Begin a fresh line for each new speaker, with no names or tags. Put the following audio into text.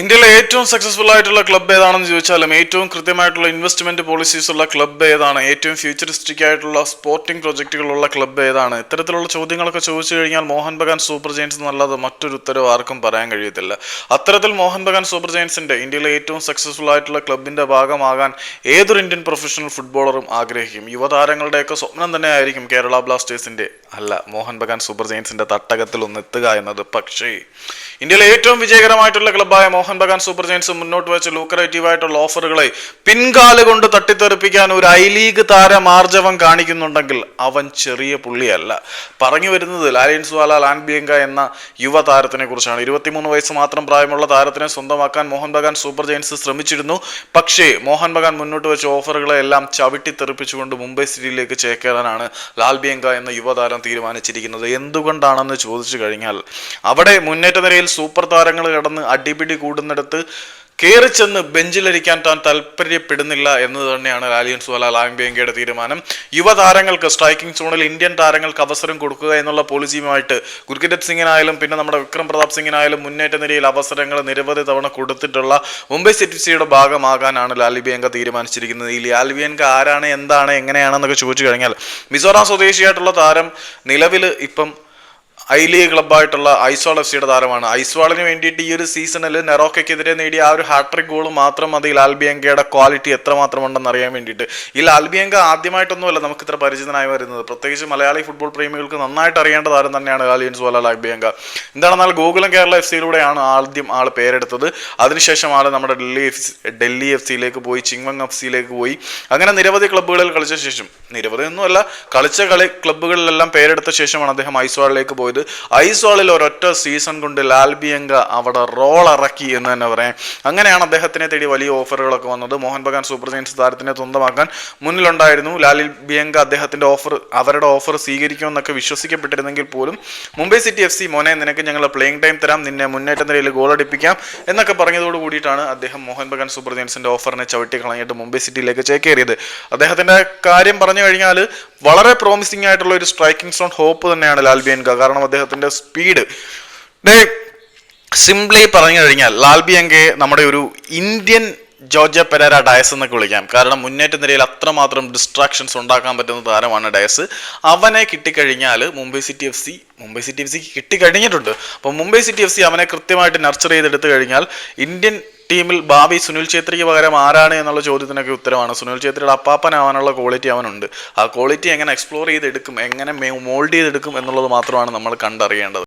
ഇന്ത്യയിലെ ഏറ്റവും സക്സസ്ഫുൾ ആയിട്ടുള്ള ക്ലബ്ബ് ഏതാണെന്ന് ചോദിച്ചാലും ഏറ്റവും കൃത്യമായിട്ടുള്ള ഇൻവെസ്റ്റ്മെന്റ് പോളിസീസ് ഉള്ള ക്ലബ്ബ് ഏതാണ്? ഏറ്റവും ഫ്യൂച്ചറിസ്റ്റിക് ആയിട്ടുള്ള സ്പോർട്ടിംഗ് പ്രൊജക്റ്റുകളുള്ള ക്ലബ്ബ് ഏതാണ്? ഇത്തരത്തിലുള്ള ചോദ്യങ്ങളൊക്കെ ചോദിച്ചു കഴിഞ്ഞാൽ മോഹൻ ബഗാൻ സൂപ്പർ ജയൻസ് എന്നല്ലാതെ മറ്റൊരു ഉത്തരവ് ആർക്കും പറയാൻ കഴിയത്തില്ല. അത്തരത്തിൽ മോഹൻ ബഗാൻ സൂപ്പർ ജയൻസിന്റെ ഇന്ത്യയിലെ ഏറ്റവും സക്സസ്ഫുൾ ആയിട്ടുള്ള ക്ലബിന്റെ ഭാഗമാകാൻ ഏതൊരു ഇന്ത്യൻ പ്രൊഫഷണൽ ഫുട്ബോളറും ആഗ്രഹിക്കും? യുവതാരങ്ങളുടെയൊക്കെ സ്വപ്നം തന്നെയായിരിക്കും കേരള ബ്ലാസ്റ്റേഴ്സിന്റെ അല്ല മോഹൻ ബഗാൻ സൂപ്പർ ജയൻസിന്റെ തട്ടകത്തിൽ ഒന്ന് എത്തുക എന്നത് പക്ഷേ ഇന്ത്യയിലെ ഏറ്റവും വിജയകരമായിട്ടുള്ള ക്ലബ്ബായ മോഹൻ ബഗാൻ സൂപ്പർ ജയൻസ് മുന്നോട്ട് വെച്ച ലൂക്കറേറ്റീവ് ആയിട്ടുള്ള ഓഫറുകളെ പിൻകാൽ കൊണ്ട് തട്ടിത്തെറിപ്പിക്കാൻ ഒരു ഐ ലീഗ് താരം കാണിക്കുന്നുണ്ടെങ്കിൽ അവൻ ചെറിയ പുള്ളിയല്ല. പറഞ്ഞു വരുന്നത് ലാലിയൻസ് വാല ലാൻബിയങ്ക എന്ന യുവ താരത്തിനെ കുറിച്ചാണ്. ഇരുപത്തിമൂന്ന് വയസ്സ് മാത്രം പ്രായമുള്ള താരത്തിനെ സ്വന്തമാക്കാൻ മോഹൻ ബഗാൻ സൂപ്പർ ജയൻസ് ശ്രമിച്ചിരുന്നു. പക്ഷേ മോഹൻ ബഗാൻ മുന്നോട്ട് വെച്ച ഓഫറുകളെ എല്ലാം തെറിപ്പിച്ചുകൊണ്ട് മുംബൈ സിറ്റിയിലേക്ക് ചേക്കേറാനാണ് ലാൽബിയങ്ക എന്ന യുവതാരം തീരുമാനിച്ചിരിക്കുന്നത്? എന്തുകൊണ്ടാണെന്ന് ചോദിച്ചു കഴിഞ്ഞാൽ അവിടെ മുന്നേറ്റ നിരയിൽ സൂപ്പർ താരങ്ങൾ കടന്ന് അടിപിടി കൂടുന്നിടത്ത് കയറി ചെന്ന് ബെഞ്ചിലിരിക്കാൻ താൻ താല്പര്യപ്പെടുന്നില്ല എന്ന് തന്നെയാണ് ലാലിയൻ സുവല ലാംബിയങ്കയുടെ തീരുമാനം. യുവതാരങ്ങൾക്ക് സ്ട്രൈക്കിംഗ് സോണിൽ ഇന്ത്യൻ താരങ്ങൾക്ക് അവസരം കൊടുക്കുക എന്നുള്ള പോളിസിയുമായിട്ട് ഗുർഗിരത് സിംഗിനായാലും പിന്നെ നമ്മുടെ വിക്രം പ്രതാപ് സിംഗിനായാലും മുന്നേറ്റ നിരയിൽ അവസരങ്ങൾ നിരവധി തവണ കൊടുത്തിട്ടുള്ള മുംബൈ സിറ്റിസിയുടെ ഭാഗമാകാനാണ് ലാലിബിയങ്ക തീരുമാനിച്ചിരിക്കുന്നത്. ഈ ലാലിബിയങ്ക ആരാണ് എന്താണ് എങ്ങനെയാണെന്നൊക്കെ ചോദിച്ചു കഴിഞ്ഞാൽ മിസോറാം സ്വദേശിയായിട്ടുള്ള താരം നിലവിൽ ഇപ്പം ഐ ലീഗ് ക്ലബ്ബായിട്ടുള്ള ഐസ്വാൾ എഫ് സിയുടെ താരമാണ്. ഐസ്വാളിന് വേണ്ടിയിട്ട് ഈ ഒരു സീസണിൽ നെറോക്കയ്ക്കെതിരെ നേടിയ ആ ഒരു ഹാട്രിക് ഗോൾ മാത്രം മതി ലാൽബിയങ്കയുടെ ക്വാളിറ്റി എത്രമാത്രം ഉണ്ടെന്ന് അറിയാൻ വേണ്ടിയിട്ട്. ഈ ലാൽബിയങ്ക ആദ്യമായിട്ടൊന്നുമല്ല നമുക്ക് ഇത്ര പരിചിതനായി വരുന്നത്. പ്രത്യേകിച്ച് മലയാളി ഫുട്ബോൾ പ്രേമികൾക്ക് നന്നായിട്ട് അറിയേണ്ട താരം തന്നെയാണ് ലാലിയൻസ് പോലെ ലാൽബിയങ്ക. എന്താണെന്നാൽ ഗോകുലം കേരള എഫ് സിയിലൂടെയാണ് ആദ്യം ആൾ പേരെടുത്തത്. അതിനുശേഷം ആൾ നമ്മുടെ ഡൽഹി എഫ് ഡൽഹി എഫ് സിയിലേക്ക് പോയി ചിങ്വങ് എഫ് സിയിലേക്ക് പോയി. അങ്ങനെ നിരവധി ക്ലബ്ബുകളിൽ കളിച്ച ശേഷം നിരവധി ഒന്നുമല്ല കളിച്ച കളി ക്ലബ്ബുകളിലെല്ലാം പേരെടുത്ത ശേഷമാണ് അദ്ദേഹം ഐസ്വാളിലേക്ക് പോയത്. ഐസ്വാളിൽ ഒരൊറ്റ സീസൺ കൊണ്ട് ലാൽബിയങ്ക അവിടെ റോൾ ഇറക്കി എന്ന് തന്നെ പറയാം. അങ്ങനെയാണ് അദ്ദേഹത്തിനെ തേടി വലിയ ഓഫറുകളൊക്കെ വന്നത്. മോഹൻ ബഗാൻ സൂപ്പർ ജയൻസ് താരത്തിനെ സ്വന്തമാക്കാൻ മുന്നിലുണ്ടായിരുന്നു. ലാലിൽ ബിയങ്ക അദ്ദേഹത്തിന്റെ ഓഫർ അവരുടെ ഓഫർ സ്വീകരിക്കുമെന്നൊക്കെ വിശ്വസിക്കപ്പെട്ടിരുന്നെങ്കിൽ പോലും മുംബൈ സിറ്റി എഫ് സി മോനെ നിനക്ക് ഞങ്ങൾ പ്ലേയിങ് ടൈം തരാം. നിന്നെ മുന്നേറ്റ നിലയിൽ ഗോൾ അടിപ്പിക്കാം എന്നൊക്കെ പറഞ്ഞതോട് കൂടിയിട്ടാണ് അദ്ദേഹം മോഹൻ ബഗാൻ സൂപ്പർ ജയൻസിന്റെ ഓഫറിനെ ചവിട്ടി കളഞ്ഞിട്ട് മുംബൈ സിറ്റിയിലേക്ക് ചേക്കേറിയത്. അദ്ദേഹത്തിന്റെ കാര്യം പറഞ്ഞു കഴിഞ്ഞാൽ വളരെ പ്രോമിസിംഗ് ആയിട്ടുള്ള ഒരു സ്ട്രൈക്കിംഗ് സോൺ ഹോപ്പ് തന്നെയാണ് ലാൽ കാരണം അദ്ദേഹത്തിന്റെ സ്പീഡ് സിംപ്ലി പറഞ്ഞു കഴിഞ്ഞാൽ ലാൽ ബിയങ്കയെ നമ്മുടെ ഒരു ഇന്ത്യൻ ജോർജ പെരേര ഡയസ് എന്നൊക്കെ വിളിക്കാം. കാരണം മുന്നേറ്റ നിരയിൽ അത്രമാത്രം ഡിസ്ട്രാക്ഷൻസ് ഉണ്ടാക്കാൻ പറ്റുന്ന താരമാണ് ഡയസ്. അവനെ കിട്ടിക്കഴിഞ്ഞാൽ Mumbai city F C Mumbai city F സിക്ക് കിട്ടിക്കഴിഞ്ഞിട്ടുണ്ട്. അപ്പോൾ മുംബൈ സിറ്റി എഫ് സി അവനെ കൃത്യമായിട്ട് നർച്ചർ ചെയ്തെടുത്തു കഴിഞ്ഞാൽ ഇന്ത്യൻ ടീമിൽ ഭാവി സുനിൽ ഛേത്രിക്ക് പകരം ആരാണ് എന്നുള്ള ചോദ്യത്തിനൊക്കെ ഉത്തരവാണ് സുനിൽ ഛേത്രിയുടെ അപ്പാപ്പനാവാനുള്ള ക്വാളിറ്റി അവനുണ്ട്. ആ ക്വാളിറ്റി എങ്ങനെ എക്സ്പ്ലോർ ചെയ്തെടുക്കും എങ്ങനെ മോൾഡ് ചെയ്തെടുക്കും എന്നുള്ളത് മാത്രമാണ് നമ്മൾ കണ്ടറിയേണ്ടത്.